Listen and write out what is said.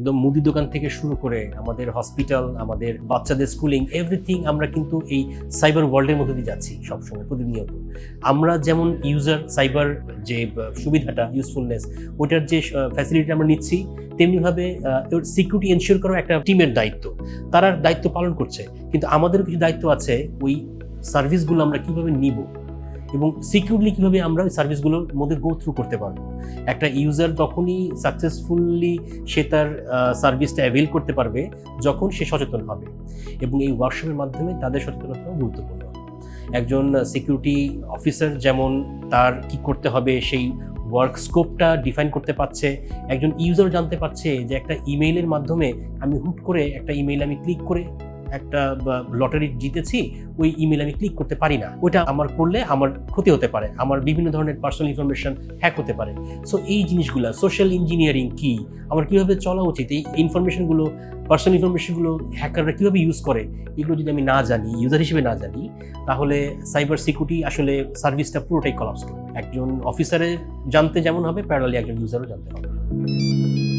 একদম মুদি দোকান থেকে শুরু করে আমাদের হসপিটাল আমাদের বাচ্চাদের স্কুলিং এভরিথিং আমরা কিন্তু এই সাইবার ওয়ার্ল্ডের মধ্যে দিয়ে যাচ্ছি সবসময় প্রতিনিয়ত। আমরা যেমন ইউজার সাইবার যে সুবিধাটা ইউজফুলনেস ওটার যে ফ্যাসিলিটি আমরা নিচ্ছি, তেমনিভাবে সিকিউরিটি এনশিওর করার একটা টিমের দায়িত্ব। তারা দায়িত্ব পালন করছে। কিন্তু আমাদের কিছু দায়িত্ব আছে, ওই সার্ভিসগুলো আমরা কীভাবে নিব? এবং সিকিউরলি কীভাবে আমরা ওই সার্ভিসগুলোর মধ্যে গো থ্রু করতে পারব। একটা ইউজার তখনই সাকসেসফুলি সে তার সার্ভিসটা অ্যাভেল করতে পারবে যখন সে সচেতন হবে এবং এই ওয়ার্কশপের মাধ্যমে তাদের সচেতনতাও গুরুত্বপূর্ণ। একজন সিকিউরিটি অফিসার যেমন তার কি করতে হবে, সেই ওয়ার্ক স্কোপটা ডিফাইন করতে পারছে, একজন ইউজার জানতে পারছে যে একটা ইমেইলের মাধ্যমে আমি হুট করে একটা ইমেইল আমি ক্লিক করে একটা লটারি জিতেছি, ওই ইমেল আমি ক্লিক করতে পারি না। ওইটা আমার করলে আমার ক্ষতি হতে পারে। আমার বিভিন্ন ধরনের পার্সোনাল ইনফরমেশন হ্যাক হতে পারে। সো এই জিনিসগুলো সোশ্যাল ইঞ্জিনিয়ারিং কি? আমার কীভাবে চলা উচিত? এই ইনফরমেশনগুলো পার্সোনাল ইনফরমেশনগুলো হ্যাকাররা কীভাবে ইউজ করে? এগুলো যদি আমি না জানি ইউজার হিসেবে না জানি, তাহলে সাইবার সিকিউরিটি আসলে সার্ভিসটা পুরোটাই কলাপস একজন অফিসারের জানতে যেমন হবে প্যারালি একজন ইউজারও জানতে হবে।